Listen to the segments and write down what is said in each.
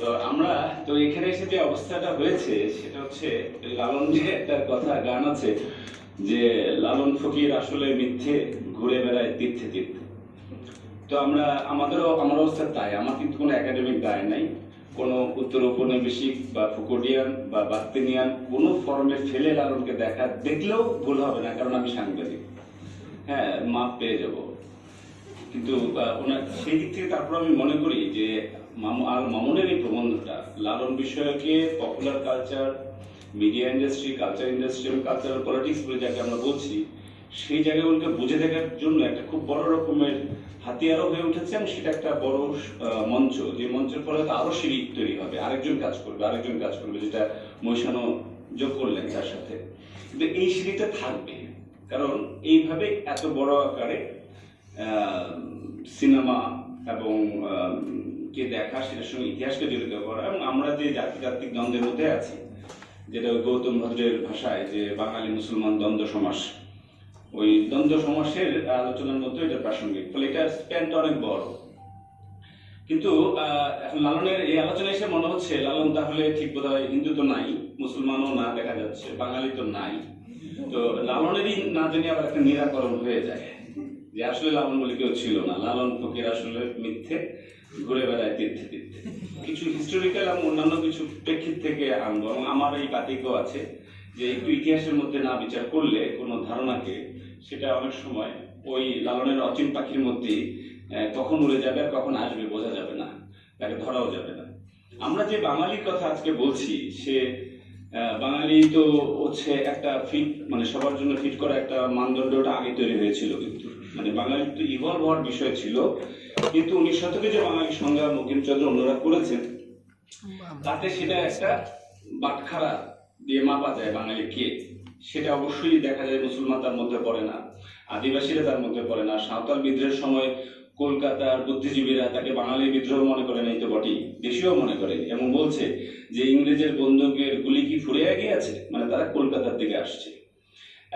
তো আমরা, তো এখানে এসে যে অবস্থাটা হয়েছে, সেটা হচ্ছে লালন যে একটা কথা, গান আছে যে লালন ফকির আসলে মিথ্যে ঘুরে বেড়ায় তীর্থে তীর্থে। তো আমরা, আমাদেরও আমার অবস্থা তাই। আমার কিন্তু কোনো একাডেমিক দায় নাই। কোনো উত্তর উপনিবেশিক বা ফুকোডিয়ান বা বাত্তিনিয়ান কোনো ফর্মে ফেলে লালনকে দেখা, দেখলেও ভুল হবে না, কারণ আমি সাংবাদিক। হ্যাঁ মাপ পেয়ে যাব। কিন্তু ওনার, সেই দিক থেকে তারপর আমি মনে করি যে আর মামুনের এই প্রবন্ধটা, লালন বিষয়কে popular culture media industry culture industry এবং কালচারাল পলিটিক্স বলে যাকে আমরা বলছি, সেই জায়গাগুলোকে বুঝে দেখার জন্য একটা খুব বড় রকমের হাতিয়ারও হয়ে উঠেছে এবং সেটা একটা বড় মঞ্চ। যে মঞ্চের ফলে তো আরও সিঁড়ি তৈরি হবে, আরেকজন কাজ করবে, আরেকজন কাজ করবে, যেটা মৈশানো যোগ করলেন তার সাথে। কিন্তু এই সিঁড়িটা থাকবে, কারণ এইভাবে এত বড় আকারে সিনেমা এবং কে দেখা সেটার সঙ্গে ইতিহাসকে জড়িত করা এবং আমরা যে জাতিতাত্ত্বিক দ্বন্দ্বের মধ্যে আছি, যেটা গৌতম ভদ্রের ভাষায় যে বাঙালি মুসলমান দ্বন্দ্ব সমাস, ওই দ্বন্দ্ব সমাসের আলোচনার মধ্যে এটা প্রাসঙ্গিক। ফলে এটা স্প্যানটা অনেক বড়। কিন্তু এখন লালনের এই আলোচনায় এসে মনে হচ্ছে, লালন তাহলে ঠিক বোধ হয় হিন্দু তো নাই, মুসলমানও না দেখা যাচ্ছে, বাঙালি তো নাই। তো লালনেরই না জানি আবার একটা নিরাকরণ হয়ে যায়। যে আসলে লালন বলে কেউ ছিল না। লালন ফকির আসলে মিথ্যে। ঘুরে বেড়ায় তীর্থে তীর্থে। কিছু হিস্টোরিক্যাল এবং অন্যান্য কিছু প্রেক্ষিত থেকে আনব এবং আমার এই বাতিকও আছে যে একটু ইতিহাসের মধ্যে না বিচার করলে কোনো ধারণাকে সেটা অনেক সময় ওই লালনের অচিন পাখির মধ্যেই কখন উড়ে যাবে আর কখন আসবে বোঝা যাবে না, তাকে ধরাও যাবে না। আমরা যে বাঙালির কথা আজকে বলছি, সে বাঙালি তো হচ্ছে একটা ফিট মানে সবার জন্য ফিট করা একটা মানদণ্ডটা আগে তৈরি হয়েছিল কিন্তু। মানে বাঙালি তো ইভলভ হওয়ার বিষয় ছিল কিন্তু উনিশ শতকে যে বাঙালি সংজ্ঞা বঙ্কিমচন্দ্র অন্যরা করেছেন, তাতে সেটা একটা বাটখারা দিয়ে মাপা যায় বাঙালি কে। সেটা অবশ্যই দেখা যায় মুসলমান তার মধ্যে পড়ে না, আদিবাসীরা তার মধ্যে পড়ে না। সাঁওতাল বিদ্রোহের সময় কলকাতার বুদ্ধিজীবীরা তাকে বাঙালি বিদ্রোহ মনে করে নাই তো বটেই। দেশীয় মনে করে, এবং বলছে যে ইংরেজের বন্দুকের গুলি কি ফুরিয়ে গিয়েছে? মানে তারা কলকাতার দিকে আসছে।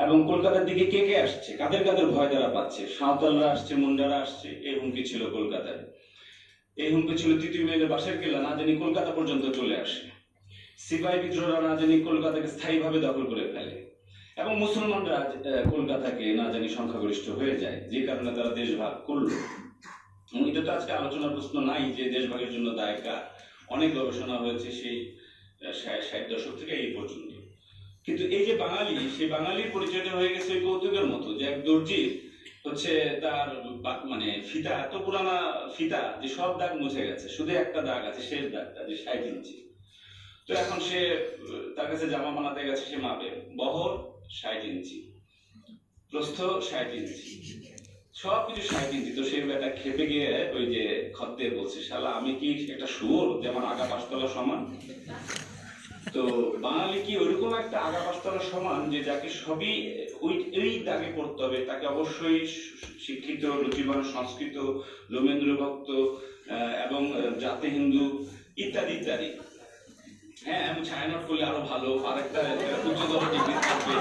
এবং কলকাতার দিকে কে কে আসছে? কাদের কাদের ভয় তারা পাচ্ছে? সাঁওতালরা আসছে, মুন্ডারা আসছে এই হুমকি ছিল কলকাতায় এই হুমকি ছিল তৃতীয় মেয়েদের বাসের কেল্লা, না জানি কলকাতা পর্যন্ত চলে আসে। সিপাহী বিদ্রোহরা না জানি কলকাতাকে স্থায়ীভাবে দখল করে ফেলে। এবং মুসলমানরা কলকাতাকে না জানি সংখ্যাগরিষ্ঠ হয়ে যায়, যে কারণে তারা দেশ ভাগ করল এটা তো আজকে আলোচনার প্রশ্ন নাই যে দেশ ভাগের জন্য দায় কার। অনেক গবেষণা হয়েছে সেই ষাট দশক থেকে এই পর্যন্ত কিন্তু এই যে বাঙালি, সেই বাঙালির পরিচয়টা হয়ে গেছে কৌতুকের মতো, যে এক দর্জির হচ্ছে তার মানে ফিতা, এত পুরানা ফিতা যে সব দাগ মুছে গেছে, শুধু একটা দাগ আছে, শেষ দাগটা, যে ষাট ইঞ্চি। তো এখন সে, তার কাছে জামা বানাতে গেছে, সে মাপে, বহর ষাট ইঞ্চি, প্রস্থ ষাট ইঞ্চি সব কিছু ষাট ইঞ্চি। তো সেই বেটা খেপে গিয়ে ওই যে খদ্দের বলছে, শালা, আমি কি একটা শুয়োর যে আমার আগা পাঁচতলা সমান? তো বাঙালি কি ওইরকম একটা আগা পাঁচতলা সমান যে যাকে সবই ওই এই দাগে পড়তে হবে? তাকে অবশ্যই শিক্ষিত রুচিবান সংস্কৃত রবীন্দ্র ভক্ত এবং জাতি হিন্দু ইত্যাদি ইত্যাদি। হ্যাঁ আমি ছায়ানট করলে আরও ভালো আর একটা উচ্চতর ডিগ্রি থাকবে।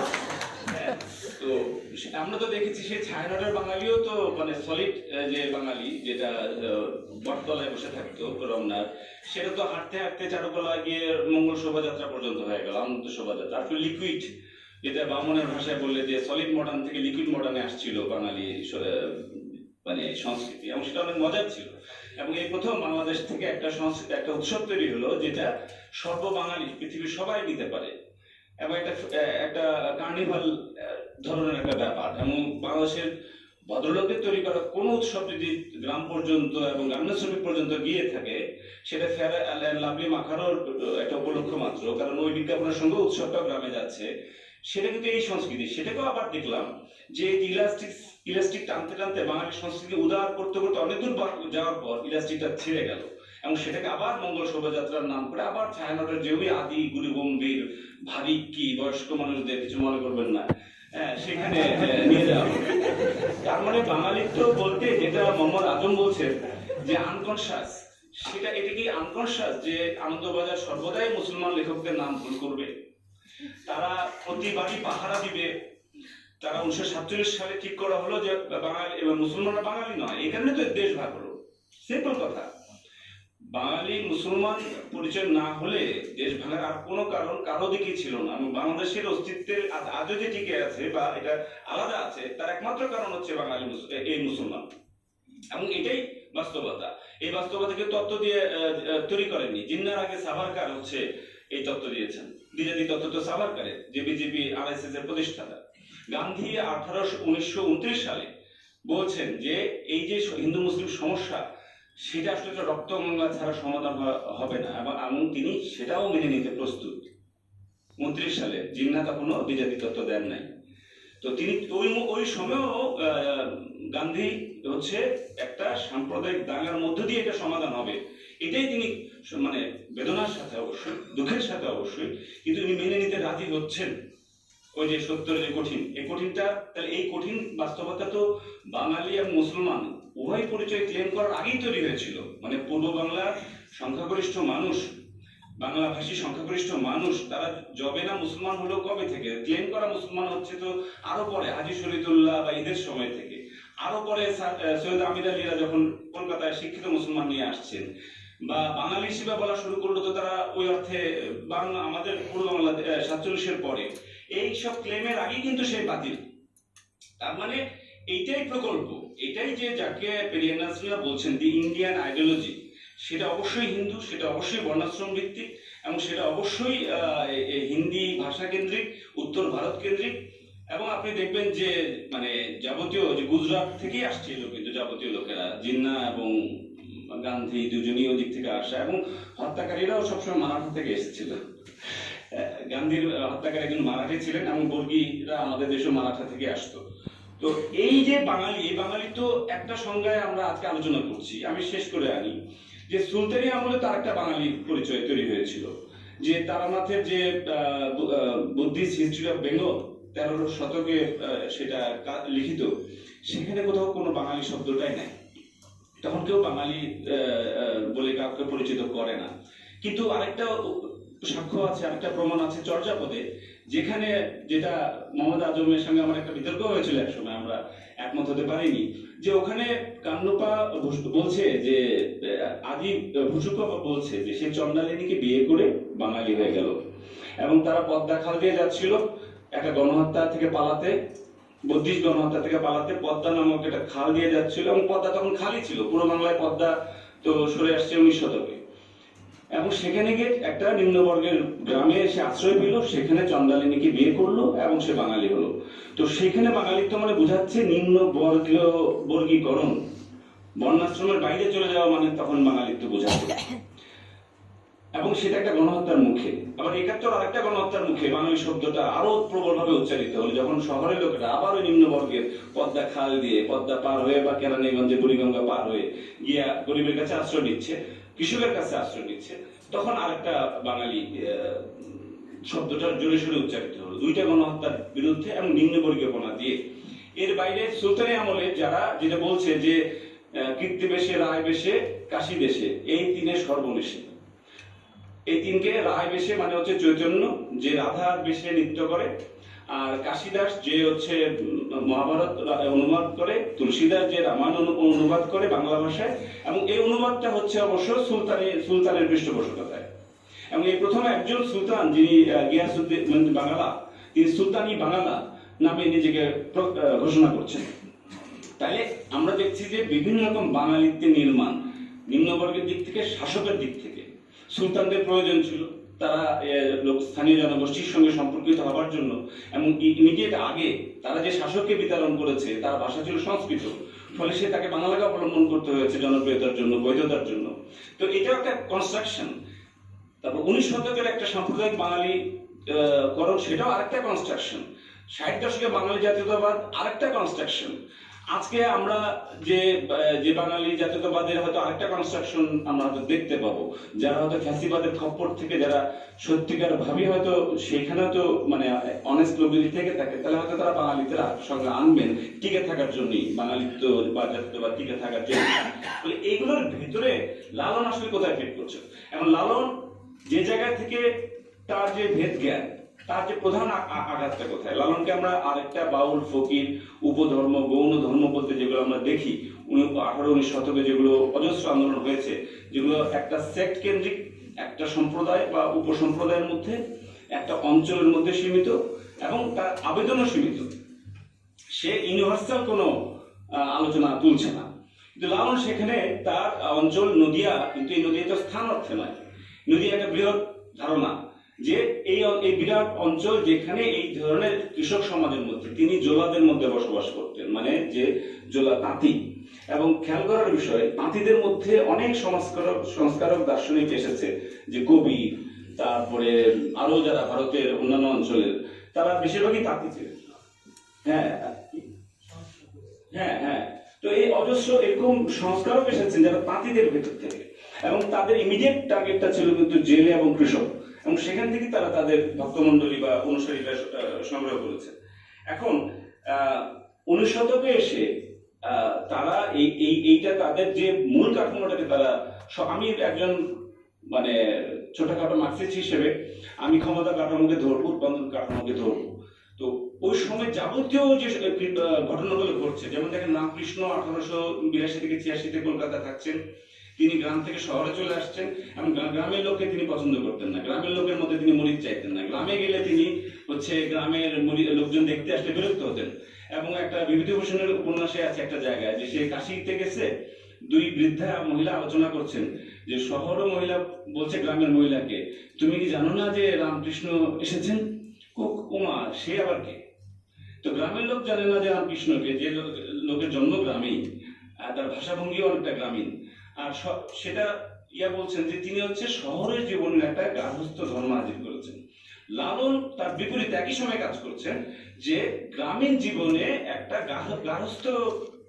হ্যাঁ, তো আমরা তো দেখেছি সেই ছায়ানটের বাঙালিও তো মানে সলিড যে বাঙালি, যেটা বটতলায় বসে থাকতো রমনার, সেটা তো হাঁটতে হাঁটতে চারুকলা গিয়ে মঙ্গল শোভাযাত্রা পর্যন্ত হয়ে গেল, আনন্দ শোভাযাত্রা। আসলে লিকুইড যেটা বামনের ভাষায় বললে যে সলিড মডার্ন থেকে লিকুইড মডার্নে আসছিল বাঙালি মানে সংস্কৃতি, এবং সেটা অনেক মজার ছিল। এবং এই প্রথম বাংলাদেশ থেকে একটা সংস্কৃতি, একটা উৎসব তৈরি হলো, যেটা সর্ব বাঙালি, পৃথিবীর সবাই নিতে পারে। এবং একটা একটা কার্নিভাল ধরনের একটা ব্যাপার। এবং বাংলাদেশের ভদ্রলোকদের তৈরি করা কোনো উৎসব যদি গ্রাম পর্যন্ত এবং গ্রাম্য শ্রমিক পর্যন্ত গিয়ে থাকে, সেটা ফেয়ার লাভলি মাখারও একটা উপলক্ষ মাত্র। কারণ ওই বিজ্ঞাপনের সঙ্গে উৎসবটাও গ্রামে যাচ্ছে। সেটা কিন্তু এই সংস্কৃতি। সেটাকেও আবার দেখলাম যে ইলাস্টিক ইলাস্টিক টানতে টানতে বাঙালি সংস্কৃতি উদার করতে করতে অনেক দূর যাওয়ার পর ইলাস্টিকটা ছিঁড়ে গেল। এবং সেটাকে আবার মঙ্গল শোভাযাত্রার নাম করে আবার ছায়ানটের যে ওই আদি গুরু গম্ভীর ভারী কি বয়স্ক মানুষদের কিছু মনে করবেন না। হ্যাঁ, সেখানে নিয়ে যাওয়া তার মানে বাঙালিত্ব বলতে যেটা মোহাম্মদ আজম বলছেন যে সেটা এটা কি যে আনন্দবাজার সর্বদাই মুসলমান লেখকদের নাম ভুল করবে? তারা প্রতিবারই পাহারা দিবে। তারা উনিশশো সাতচল্লিশ সালে ঠিক করা হলো যে বাঙালি মুসলমানরা বাঙালি নয়। এখানে তো দেশ ভাগ হলো। সিম্পল কথা। বাঙালি মুসলমান পরিচয় না হলে দেশ ভাঙার আর কোনো কারণ কারও দিকে ছিল না। এবং বাংলাদেশের অস্তিত্বের আজও যে টিকে আছে বা এটা আলাদা আছে, তার একমাত্র কারণ হচ্ছে বাঙালি এই মুসলমান। এবং এটাই বাস্তবতা। এই বাস্তবতাকে তত্ত্ব দিয়ে তৈরি করেননি জিন্নার আগে সাভারকার হচ্ছে এই তত্ত্ব দিয়েছেন। দ্বিজাতি তত্ত্ব তো সাভারকারের যে বিজেপি আর এস এর প্রতিষ্ঠাতা। গান্ধী আঠারোশো উনিশশো সালে বলছেন যে, এই যে হিন্দু মুসলিম সমস্যা সেটা আসলে রক্ত গঙ্গা ছাড়া সমাধান হবে না। এবং এবং তিনি সেটাও মেনে নিতে প্রস্তুত। উনত্রিশ সালে জিন্না তখনও দ্বিজাতি তত্ত্ব দেন নাই। তো তিনি ওই ওই সময়ও গান্ধী হচ্ছে একটা সাম্প্রদায়িক দাঙ্গার মধ্য দিয়ে এটা সমাধান হবে। এটাই তিনি মানে বেদনার সাথে অবশ্যই, দুঃখের সাথে অবশ্যই, কিন্তু তিনি মেনে নিতে রাজি হচ্ছেন। ওই যে সত্যের যে কঠিন, এই কঠিনটা, তাহলে এই কঠিন বাস্তবতা তো বাঙালি এবং মুসলমান উভয় পরিচয় ক্লেম করার আগেই তৈরি হয়েছিল। মানে পূর্ব বাংলার সংখ্যাগরিষ্ঠ মানুষ, বাংলা ভাষী সংখ্যাগরিষ্ঠ মানুষ, তারা জবে না মুসলমান হলো কবে থেকে? ক্লেম করা মুসলমান হচ্ছে তো আরও পরে, হাজি শরীদুল্লাহ বা ঈদের সময় থেকে। আরও পরে সৈয়দ আমির আলীরা যখন কলকাতায় শিক্ষিত মুসলমান নিয়ে আসছেন, বা বাঙালি হিসেবে বলা শুরু করল তো তারা ওই অর্থে বাংলা, আমাদের পূর্ব বাংলা সাতচল্লিশের পরে। এই সব ক্লেমের আগেই কিন্তু সে বাতিল। তার মানে এইটাই প্রকল্প, এটাই যে যাকে পেরিয়ার বলছেন দি ইন্ডিয়ান আইডিওলজি সেটা অবশ্যই হিন্দু, সেটা অবশ্যই বর্ণাশ্রম ভিত্তিক এবং সেটা অবশ্যই হিন্দি ভাষা কেন্দ্রিক, উত্তর ভারত কেন্দ্রিক এবং আপনি দেখবেন যে মানে যাবতীয় যে গুজরাট থেকেই আসছিল কিন্তু, যাবতীয় লোকেরা, জিন্না এবং গান্ধী দুজনই ওদিক থেকে আসা এবং হত্যাকারীরাও সবসময় মারাঠা থেকে এসেছিল। গান্ধীর হত্যাকারী একজন মারাঠি ছিলেন এবং বর্গীরা আমাদের দেশে মারাঠা থেকে আসতো। তো এই যে বাঙালি, এই বাঙালি তো একটা সংজ্ঞায় আমরা আজকে আলোচনা করছি। আমি শেষ করে আনি যে সুলতানি আমলে তার একটা বাঙালি পরিচয় তৈরি হয়েছিল, যে তারানাথের যে বুদ্ধিস্ট হিস্ট্রি অফ বেঙ্গল তেরো শতকে সেটা লিখিত, সেখানে কোথাও কোনো বাঙালি শব্দটাই নাই। তখন কেউ বাঙালি বলে কাউকে পরিচিত করে না। কিন্তু আরেকটা সাক্ষ্য আছে, আরেকটা প্রমাণ আছে চর্যাপদে, যেখানে যেটা মোহাম্মদ আজমের সঙ্গে আমার একটা বিতর্ক হয়েছিল একসময়, আমরা একমত হতে পারিনি, যে ওখানে কান্নপা বলছে যে আদি ভুসুকপা বলছে যে সে চন্ডালিনীকে বিয়ে করে বাঙালি হয়ে গেল। এবং তারা পদ্মা খাল দিয়ে যাচ্ছিল, একটা গণহত্যা থেকে পালাতে বদ্রিশ গণহত্যা থেকে পালাতে, পদ্মা নামক একটা খাল দিয়ে যাচ্ছিল, এবং পদ্মা তখন খালি ছিল, পুরো বাংলায় পদ্মা তো সরে আসছে উনিশ শতকে। এবং সেখানে গিয়ে একটা নিম্নবর্গের গ্রামে এসে আশ্রয় পেল, সেখানে চন্দালিনীকে বিয়ে করল এবং সে বাঙালি হলো। তো সেখানে বাঙালিত্ব মানে বোঝাচ্ছে নিম্ন বর্গীকরণ বর্ণাশ্রমের বাইরে চলে যাওয়া মানে তখন বাঙালিত্ব বোঝাচ্ছে। এবং সেটা একটা গণহত্যার মুখে। আবার একাত্তর আরেকটা গণহত্যার মুখে বাঙালি শব্দটা আরও প্রবলভাবে উচ্চারিত হলো, যখন শহরের লোকেরা আবার ওই নিম্নবর্গের পদ্মা খাল দিয়ে, পদ্মা পার হয়ে বা কেরানীগঞ্জে বুড়িগঙ্গা পার হয়ে গিয়া গরিবের কাছে আশ্রয় নিচ্ছে। কৃষকের কাছে আশ্রয় নিচ্ছে। তখন আরেকটা বাঙালি শব্দটা জোরে সোরে উচ্চারিত হলো। দুইটা গণহত্যার বিরুদ্ধে এবং নিম্নবর্গীয় কোনা দিয়ে। এর বাইরে সুলতানি আমলে যারা, যেটা বলছে যে কীর্তি বেশে, রায় বেশে, কাশি দেশে এই তিনের সর্বনেশে এই তিনকে রায় বেশে মানে হচ্ছে চৈতন্য, যে রাধার বেশে নৃত্য করে আর কাশিদাস যে হচ্ছে মহাভারত অনুবাদ করে, তুলসীদাস যে রামায়ণ অনু- অনুবাদ করে বাংলা ভাষায়, এবং এই অনুবাদটা হচ্ছে অবশ্য সুলতানি সুলতানের পৃষ্ঠপোষকতায়। এবং এই প্রথম একজন সুলতান, যিনি গিয়াসুদ্দিন বাংলা তিনি সুলতানি বাংলা নামে নিজেকে ঘোষণা করছেন। তাহলে আমরা দেখছি যে বিভিন্ন রকম বাঙালিত্বের নির্মাণ, নিম্নবর্গের দিক থেকে, শাসকের দিক থেকে। সুলতানদের প্রয়োজন ছিল। তারা স্থানীয় জনগোষ্ঠীর সঙ্গে সম্পর্কিত হবার জন্য এবং ইমিডিয়েট আগে তারা যে শাসককে বিতরণ করেছে, তার ভাষা ছিল সংস্কৃত। ফলে সে তাকে বাংলাকে অবলম্বন করতে হয়েছে জনপ্রিয়তার জন্য, বৈধতার জন্য। তো এটাও একটা কনস্ট্রাকশন তারপর উনিশ শতকের একটা সাম্প্রদায়িক বাঙালি করণ, সেটাও আরেকটা কনস্ট্রাকশন ষাট দশকে বাঙালি জাতীয়তাবাদ আরেকটা কনস্ট্রাকশন আজকে আমরা যে যে বাঙালি জাতীয়তাবাদের হয়তো আরেকটা কনস্ট্রাকশন আমরা হয়তো দেখতে পাবো। যারা হয়তো ফ্যাসিবাদের খপ্পর থেকে, যারা সত্যিকার ভাবে হয়তো সেখানে তো মানে অনেস্ট লোকের থেকে থাকে, তাহলে হয়তো তারা বাঙালিদের সঙ্গে আনবেন টিকে থাকার জন্যই, বাঙালিত্ব বা জাতীয়তাবাদ টিকে থাকার জন্য এইগুলোর ভেতরে লালন আসলে কোথায় ফিট করছে? এখন লালন যে জায়গা থেকে তার যে ভেদ জ্ঞান তার যে প্রধান আঘাতটা কোথায়? লালনকে আমরা আরেকটা বাউল, ফকির, উপধর্ম, গৌণ ধর্ম বলতে যেগুলো আমরা দেখি আঠারো, উনিশ শতকে যেগুলো অজস্র আন্দোলন হয়েছে, যেগুলো একটা সেক্ট কেন্দ্রিক একটা সম্প্রদায় বা উপসম্প্রদায়ের মধ্যে, একটা অঞ্চলের মধ্যে সীমিত এবং তার আবেদনও সীমিত। সে ইউনিভার্সাল কোনো আলোচনা তুলছে না। কিন্তু লালন সেখানে তার অঞ্চল নদিয়া, কিন্তু এই নদিয়া তো স্থান অর্থে নয়। নদিয়া একটা বৃহৎ ধারণা। যে এই বিরাট অঞ্চল যেখানে এই ধরনের কৃষক সমাজের মধ্যে, তিনি জোলাদের মধ্যে বসবাস করতেন মানে যে জোলা তাঁতি। এবং খেয়াল করার বিষয়, তাঁতিদের মধ্যে অনেক সংস্কারক সংস্কারক দার্শনিক এসেছে, যে কবি, তারপরে আরও যারা ভারতের অন্যান্য অঞ্চলের, তারা বেশিরভাগই তাঁতি ছিলেন। হ্যাঁ হ্যাঁ হ্যাঁ। তো এই অজস্র এরকম সংস্কারক এসেছেন যারা তাঁতিদের ভেতর থেকে। এবং তাদের ইমিডিয়েট টার্গেটটা ছিল কিন্তু জেলে এবং কৃষক। এবং সেখান থেকে তারা তাদের ভক্তমণ্ডলী বা অনুসারীরা সংগ্রহ করেছে। এখন উনিশ শতকে এসে তারা এই এই, এইটা তাদের যে মূল কাঠামোটাকে তারা আমি একজন মানে ছোটখাটো মার্কসিস্ট হিসেবে আমি ক্ষমতা কাঠামোকে ধরবো, উৎপাদন কাঠামোকে ধরবো। তো ওই সময় যাবতীয় যে ঘটনাগুলো ঘটছে, যেমন দেখেন রামকৃষ্ণ আঠারোশো বিরাশি থেকে ছিয়াশিতে কলকাতা থাকছেন তিনি গ্রাম থেকে শহরে চলে আসছেন এবং গ্রামের লোককে তিনি পছন্দ করতেন না। গ্রামের লোকের মধ্যে তিনি মরিচ চাইতেন না। গ্রামে গেলে তিনি হচ্ছে গ্রামের লোকজন দেখতে আসলে বিরক্ত হতেন। এবং একটা বিভূতিভূষণের উপন্যাসে আছে একটা জায়গায় যে সে কাশিতে গেছে, দুই বৃদ্ধা মহিলা আলোচনা করছেন যে শহর মহিলা বলছে গ্রামের মহিলাকে, তুমি কি জানো না যে রামকৃষ্ণ এসেছেন? ওমা সে আবার কে? তো গ্রামের লোক জানে না যে রামকৃষ্ণকে যে লোকের জন্ম গ্রামেই তার ভাষাভঙ্গি অনেকটা গ্রামীণ। আর সেটা ইয়া বলছেন যে তিনি হচ্ছে শহরের জীবনের একটা গার্হস্থ ধর্ম হাজির করেছেন। লালন তার বিপরীতে একই সময় কাজ করছেন যে গ্রামীণ জীবনে একটা গার্হ- গার্হস্থ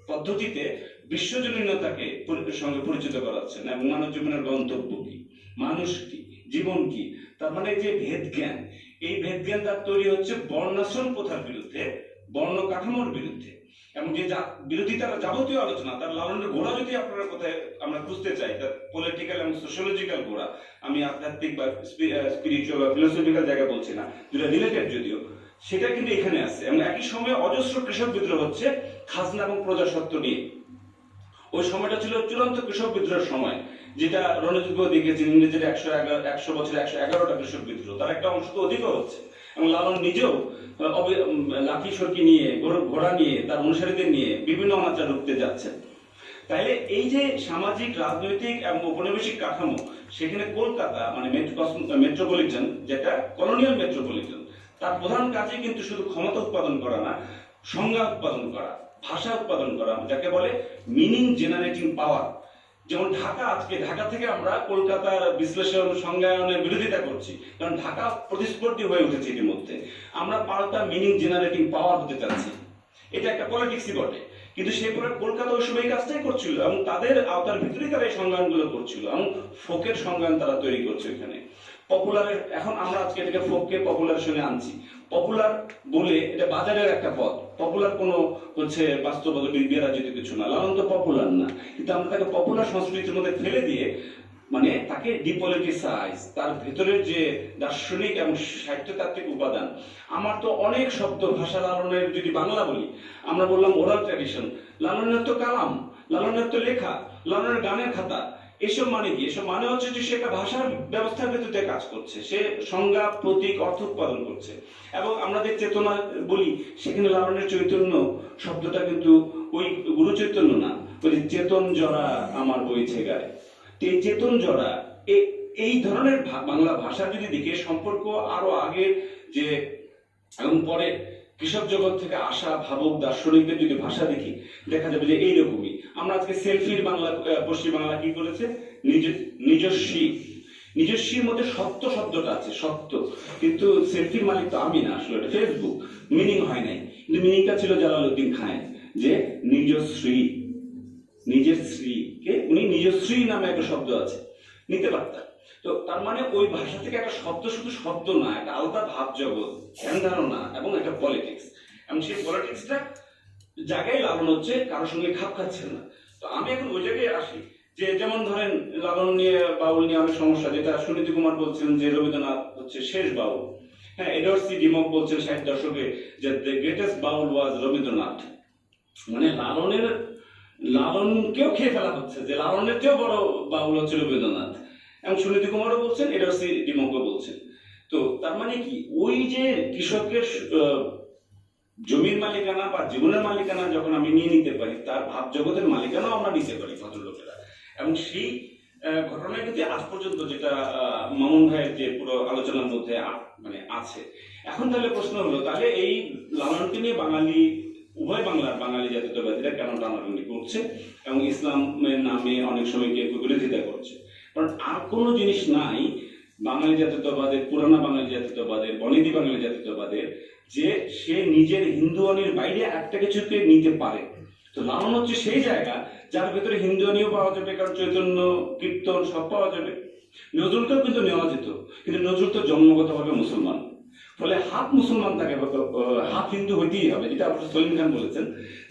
পদ্ধতিতে বিশ্বজনীনতাকে সঙ্গে পরিচিত করাচ্ছেন এবং মানব জীবনের গন্তব্য কি? মানুষ কি? জীবন কি? তার মানে যে ভেদ জ্ঞান এই ভেদ জ্ঞান তার তৈরি হচ্ছে বর্ণাশ্রম প্রথার বিরুদ্ধে বর্ণ কাঠামোর বিরুদ্ধে। এবং যে যা- বিরোধিতার যাবতীয় আলোচনা, তার লালনের গোড়া যদি আপনারা কোথায় আমরা খুঁজতে চাই, তার পলিটিক্যাল এবং সোশ্যোলজিক্যাল গোড়া, আমি আধ্যাত্মিক বা স্পিরিচুয়াল বা ফিলোসফিক্যাল জায়গা বলছি না, যেটা রিলেটেড যদিও, সেটা কিন্তু এখানে আছে। এবং একই সময়ে অজস্র কৃষক বিদ্রোহ হচ্ছে খাজনা এবং প্রজাসত্ব নিয়ে। ওই সময়টা ছিল চূড়ান্ত কৃষক বিদ্রোহের সময়, যেটা রণযুদ্ধ দেখেছেন ইংরেজের একশো এগারো একশো বছরে একশো এগারোটা কৃষক বিদ্রোহ, তার একটা অংশ তো অধিকও হচ্ছে। এবং লালন নিজেও সরকি নিয়ে, ঘোড়- নিয়ে, তার অনুসারীদের নিয়ে বিভিন্ন অনাচার রুখতে যাচ্ছেন। তাইলে এই যে সামাজিক, রাজনৈতিক এবং ঔপনিবেশিক কাঠামো, সেখানে কলকাতা মানে মেট্রোপলিটন, যেটা কলোনিয়াল মেট্রোপলিটন, তার প্রধান কাজই কিন্তু শুধু ক্ষমতা উৎপাদন করা না, সংজ্ঞা উৎপাদন করা, ভাষা উৎপাদন করা, যাকে বলে মিনিং জেনারেটিং পাওয়ার। যেমন ঢাকা, আজকে ঢাকা থেকে আমরা কলকাতার বিশ্লেষণ, সংজ্ঞায়নের বিরোধিতা করছি। কারণ ঢাকা প্রতিস্পর্ধী হয়ে উঠেছে ইতিমধ্যে। আমরা পাল্টা মিনিং জেনারেটিং পাওয়ার হতে চাচ্ছি। এটা একটা পলিটিক্সই বটে। কিন্তু সেই করে কলকাতা ওই সময় কাজটাই করছিল এবং তাদের আওতার ভিতরেই তারা এই সংজ্ঞানগুলো করছিল এবং ফোকের সংজ্ঞান তারা তৈরি করছে এখানে পপুলারের এখন আমরা আজকে এটাকে ফোককে পপুলার সঙ্গে আনছি। পপুলার বলে এটা বাজারের একটা পদ পপুলার কোনো হচ্ছে বাস্তবতা বিরাজিত কিছু না, লালন তো পপুলার না। কিন্তু আমরা তাকে পপুলার সংস্কৃতির মধ্যে ফেলে দিয়ে মানে তাকে ডিপলিটিসাইজ তার ভেতরের যে দার্শনিক এবং সাহিত্যতাত্ত্বিক উপাদান, আমার তো অনেক শব্দ ভাষা লালনের যদি বাংলা বলি, আমরা বললাম ওরাল ট্র্যাডিশন লালনের তো কালাম, লালনের তো লেখা, লালনের গানের খাতা এসব মানে কি? এসব মানে হচ্ছে যে সে একটা ভাষার ব্যবস্থার ভেতরে কাজ করছে। সে সংজ্ঞা, প্রতীক, অর্থ উৎপাদন করছে। এবং আমরা যে চেতনা বলি, সেখানে লালনের চৈতন্য শব্দটা কিন্তু ওই গুরু চৈতন্য না। ওই যে চেতন জরা আমার বইছে গায়ে। তো এই চেতন জরা এই ধরনের বাংলা ভাষা যদি দেখে, সম্পর্ক আরও আগের যে, এবং পরে কৃষক জগৎ থেকে আসা ভাবক দার্শনিকদের যদি ভাষা দেখি, দেখা যাবে যে এইরকমই। আমরা আজকে সেলফির বাংলা পশ্চিম বাংলা কি করেছে? নিজস্বী, নিজস্বীর মধ্যে সত্য শব্দটা আছে, সত্য। কিন্তু সেলফির মালিক তো আমি না, আসলে ফেসবুক মিনিং হয় নাই। কিন্তু মিনিংটা ছিল জালালউদ্দিন খায়ের যে নিজশ্রী নিজের স্ত্রীকে উনি নিজশ্রী নামে একটা শব্দ আছে। নিতে পারতেন তো তার মানে ওই ভাষা থেকে একটা শব্দ শুধু শব্দ না, একটা আলাদা ভাব জগৎ ধ্যান ধারণা এবং একটা পলিটিক্স এবং সেই পলিটিক্সটা জায়গায় লালন হচ্ছে কারোর সঙ্গে খাপ খাচ্ছেন না। তো আমি এখন ওই জায়গায় আসি যে যেমন ধরেন লালন নিয়ে, বাউল নিয়ে অনেক সমস্যা, যেটা সুনীতি কুমার বলছেন যে রবীন্দ্রনাথ হচ্ছে শেষ বাউল। হ্যাঁ এডওয়ার্ড সি ডিমক বলছেন ষাট দশকে যে the greatest baul was Rabindranath. মানে লালনের লালনকেও খেয়ে ফেলা হচ্ছে যে লালনের চেয়েও বড় বাউল হচ্ছে রবীন্দ্রনাথ। এবং সুনীতি কুমারও বলছেন এটা সি ডিমকও বলছেন। তো তার মানে কি? ওই যে কৃষকের জমির মালিকানা বা জীবনের মালিকানা যখন আমি নিয়ে নিতে পারি তার ভাব জগতের মালিকানাও আমরা নিতে পারি ভদ্রলোকেরা। এবং সেই আহ, ঘটনায় কিন্তু আজ পর্যন্ত যেটা মামুন ভাইয়ের যে পুরো আলোচনার মধ্যে মানে আছে। এখন তাহলে প্রশ্ন হলো তাহলে এই লালনকে নিয়ে বাঙালি উভয় বাংলার বাঙালি জাতীয়তাবাদীরা কেন টানাটানি করছে? এবং ইসলামের নামে অনেক সময় কেউ বিরোধিতা করছে। কারণ আর কোনো জিনিস নাই বাঙালি জাতীয়তাবাদের পুরানা বাঙালি জাতীয়তাবাদের বনেদি বাঙালি জাতীয়তাবাদের যে সে নিজের হিন্দুয়ানির বাইরে একটা কিছুকে নিতে পারে। তো লালন হচ্ছে সেই জায়গা, যার ভেতরে হিন্দুয়ানিও পাওয়া যাবে, কারণ চৈতন্য, কীর্তন সব পাওয়া যাবে। নজরুলকেও কিন্তু নেওয়া যেত, কিন্তু নজরুল তো জন্মগতভাবে মুসলমান। ফলে হাফ মুসলমান তাকে হাফ হিন্দু হইতেই হবে, যেটা আপনার সলিম খান বলেছেন,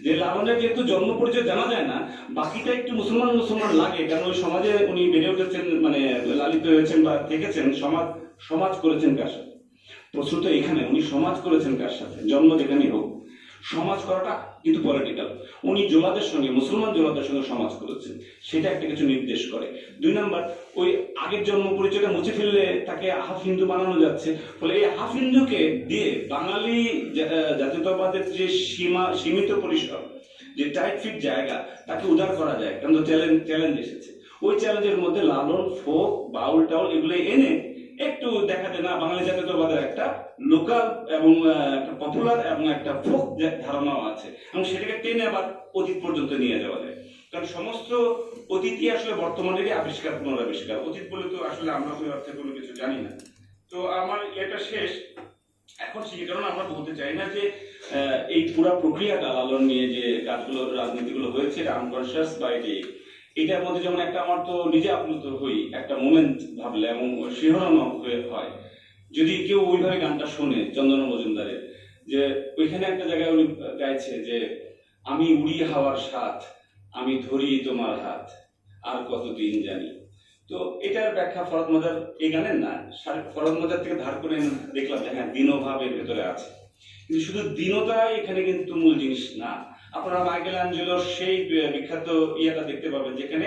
যে লালনের যেহেতু জন্ম পরিচয় জানা যায় না, বাকিটা একটু মুসলমান মুসলমান লাগে, কারণ ওই সমাজে উনি বেড়ে উঠেছেন মানে লালিত হয়েছেন বা থেকেছেন, সমাজ সমাজ করেছেন কার সাথে? প্রশ্নটা এখানে উনি সমাজ করেছেন কার সাথে? জন্ম যেখানেই হোক। সমাজ করাটা কিন্তু পলিটিক্যাল উনি জোলাদের সঙ্গে, মুসলমান জোলাদের সঙ্গে সমাজ করেছেন। সেটা একটা কিছু নির্দেশ করে। দুই নাম্বার, ওই আগের জন্ম পরিচয়টা মুছে ফেললে তাকে হাফ হিন্দু বানানো যাচ্ছে। ফলে এই হাফ হিন্দুকে দিয়ে বাঙালি জাতীয়তাবাদের যে সীমা, সীমিত পরিসর, যে টাইট ফিট জায়গা, তাকে উদার করা যায়। কারণ চ্যালেঞ্জ চ্যালেঞ্জ এসেছে। ওই চ্যালেঞ্জের মধ্যে লালন, ফোক, বাউল, টাউল এগুলো এনে একটু দেখাতে না, বাঙালি জাতীয়তাবাদের একটা লোকাল এবং একটা পপুলার এবং একটা ফোক ধারণাও আছে এবং সেটাকে টেনে আবার অতীত পর্যন্ত নিয়ে যাওয়া যায়। কারণ সমস্ত অতীতই আসলে বর্তমানেরই আবিষ্কার, পুনরাবিষ্কার। অতীত বলে তো আসলে আমরা ওই অর্থে কোনো কিছু জানি না। তো আমার এটা শেষ। এখন সেই কারণে আমরা বলতে চাই না যে এই পুরো প্রক্রিয়াটা লালন নিয়ে যে কাজগুলো, রাজনীতিগুলো হয়েছে এটা আনকনসিয়াস বা এটি এটার মধ্যে যেমন একটা আমার তো নিজে আপ্লুত হই, একটা মোমেন্ট ভাবলে এবং শিহরণ হয়ে হয়। যদি কেউ ওইভাবে গানটা শোনে, চন্দন মজুমদারের, যে ওইখানে একটা জায়গায় উনি গাইছে যে, আমি উড়ি হাওয়ার সাথ আমি ধরি তোমার হাত, আর কতদিন জানি। তো এটার ব্যাখ্যা ফরদ মজার এই গানের না ফরদ মজার থেকে ধার করে দেখলাম যে হ্যাঁ দিনভাবের ভেতরে আছে। কিন্তু শুধু দীনতা এখানে কিন্তু মূল জিনিস না। আপনারা মাইকেল অ্যাঞ্জেলোর সেই বিখ্যাত ইয়েটা দেখতে পাবেন, যেখানে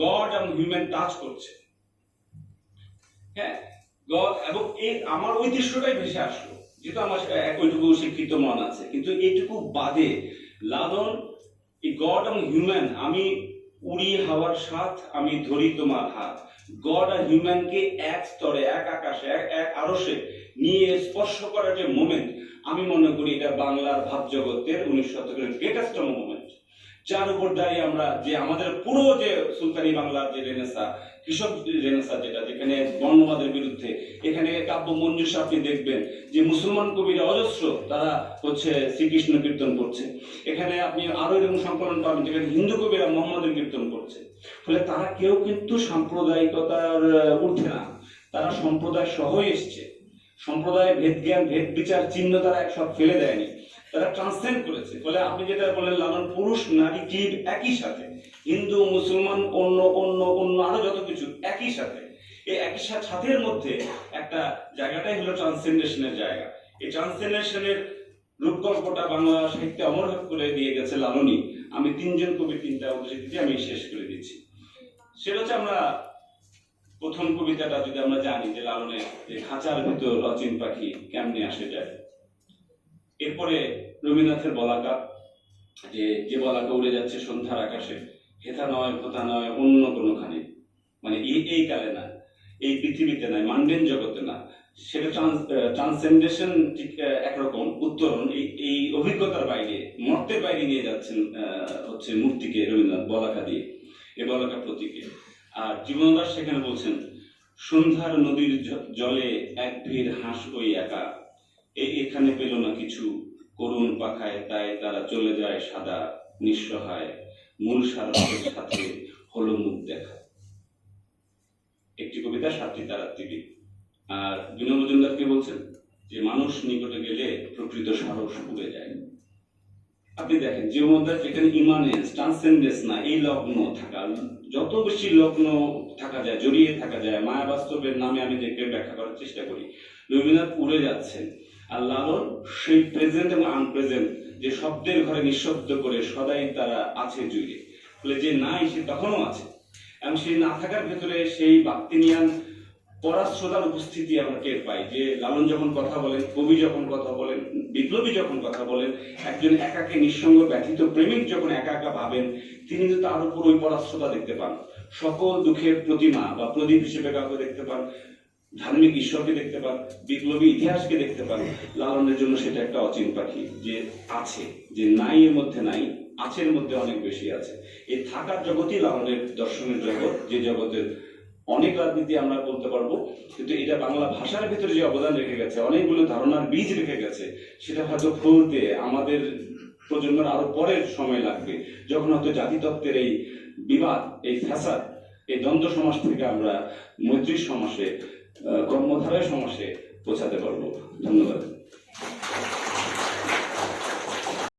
গড এবং হিউম্যান টাচ করছে। হ্যাঁ? গড এবং এই আমার ওই দৃশ্যটাই ভেসে আসলো। যেহেতু আমার ওইটুকু শিক্ষিত মন আছে। কিন্তু এইটুকু বাদে, লালন, এই গড এবং হিউম্যান আমি উড়ি হাওয়ার সাথ আমি ধরি তোমার হাত। গড আর হিউম্যানকে এক স্তরে, এক আকাশে, এক এক আরসে নিয়ে স্পর্শ করার যে মোমেন্ট আমি মনে করি এটা বাংলার ভাব জগতের উনিশ শতকের গ্রেটেস্ট মোমেন্ট যার উপর দাঁড়িয়ে আমরা যে আমাদের পুরো যে সুলতানি বাংলার যে রেনেসা, কৃষক রেনেসা যেটা, যেখানে বর্ণবাদের বিরুদ্ধে এখানে কাব্য মঞ্জুষা আপনি দেখবেন যে মুসলমান কবিরা অজস্র তারা হচ্ছে শ্রীকৃষ্ণ কীর্তন করছে। এখানে আপনি আরও এরকম সংকলন পাবেন যেখানে হিন্দু কবিরা মোহাম্মদের কীর্তন করছে। ফলে তারা কেউ কিন্তু সাম্প্রদায়িকতার ঊর্ধ্বে না। তারা সম্প্রদায় সহই এসছে। সম্প্রদায় ভেদ জ্ঞান, ভেদ বিচার, চিহ্ন তারা এক সব ফেলে দেয়নি। তারা ট্রান্সেন্ড করেছে। ফলে আপনি যেটা বললেন, লালন পুরুষ, নারী, জীব একই সাথে। হিন্দু, মুসলমান, অন্য অন্য অন্য আরও যত কিছু একই সাথে। এই একই সাথের মধ্যে একটা জায়গাটাই হলো ট্রান্সেন্ডেশনের জায়গা। এই ট্রান্সেন্ডেশনের রূপকল্পটা বাংলা সাহিত্যে অমর করে দিয়ে গেছে লালনী। আমি তিনজন কবি তিনটা উদ্ধৃতি আমি শেষ করে দিচ্ছি। সেটা হচ্ছে আমরা প্রথম কবিতাটা যদি আমরা জানি যে লালনের যে খাঁচার ভিতর অচিন পাখি কেমনে আসে যায়। এরপরে রবীন্দ্রনাথের বলাকা, যে যে বলাকা উড়ে যাচ্ছে সন্ধ্যার আকাশে হেথা নয়, ভোতা নয়, অন্য কোনোখানে। মানে এই এই কালে না, এই পৃথিবীতে নয় মান্ডেন জগতে না। সেটা ট্রান্স ট্রান্সেন্ডেশন ঠিক একরকম উত্তরণ। এই এই অভিজ্ঞতার বাইরে, মর্তের বাইরে নিয়ে যাচ্ছেন হচ্ছে মূর্তিকে রবীন্দ্রনাথ, বলাকা দিয়ে, এ বলাকা প্রতীকে। আর জীবনদাস সেখানে বলছেন, সন্ধ্যার নদীর জলে এক ভিড় হাঁস ওই একা। এখানে পেল না কিছু। করুণ পাখায় তাই তারা চলে যায় সাদা নিঃসহায় মূল সারথের সাথে হলো মুখ দেখা। একটি কবিতা, সাতটি তীরে আর বিনয় মজুমদার কি বলছেন যে, মানুষ নিকটে গেলে প্রকৃত সাহস উড়ে যায়। আপনি দেখেন জীবনদার যেখানে ইমানেন্স ট্রান্সেন্ডেন্স না, এই লগ্ন থাকা, যত বেশি লগ্ন থাকা যায়, জড়িয়ে থাকা যায়, মায়া বাস্তবের নামে আমি দেখতে ব্যাখ্যা করার চেষ্টা করি। রবীন্দ্রনাথ উড়ে যাচ্ছেন, আর লালন সেই প্রেজেন্ট এবং আনপ্রেজেন্ট যে শব্দের ঘরে নিঃশব্দ করে সদাই তারা আছে জুড়ে। ফলে যে নাই সে তখনও আছে। এবং সেই না থাকার ভেতরে সেই বাক্তিনিয়ান পড়া শ্রোতার উপস্থিতি আমরা টের পাই যে লালন যখন কথা বলেন, কবি যখন কথা বলেন, বিপ্লবী যখন কথা বলেন, একজন একাকে নিঃসঙ্গ ব্যথিত প্রেমিক যখন একা একা ভাবেন, তিনি কিন্তু তার উপর ওই পরাশ্রতা দেখতে পান। সকল দুঃখের প্রতিমা বা প্রদীপ হিসেবে কাউকে দেখতে পান, ধার্মিক ঈশ্বরকে দেখতে পান, বিপ্লবী ইতিহাসকে দেখতে পান। লালনের জন্য সেটা একটা অচিন পাখি যে আছে, যে নাই এর মধ্যে নাই আছের মধ্যে অনেক বেশি আছে। এই থাকার জগতই লালনের দর্শনের জগৎ, যে জগতের অনেক রাজনীতি আমরা বলতে পারব, কিন্তু এটা বাংলা ভাষার ভিতরে যে অবদান রেখে গেছে, অনেকগুলো ধারণার বীজ রেখে গেছে, সেটা হয়তো ফলতে আমাদের প্রজন্মের আরও পরের সময় লাগবে। যখন হয়তো জাতিতত্ত্বের এই বিবাদ, এই ফ্যাসাদ, এই দ্বন্দ্ব সমাজ থেকে আমরা মৈত্রী সমাসে কর্মধারয় সমাসে পৌঁছাতে পারব। ধন্যবাদ।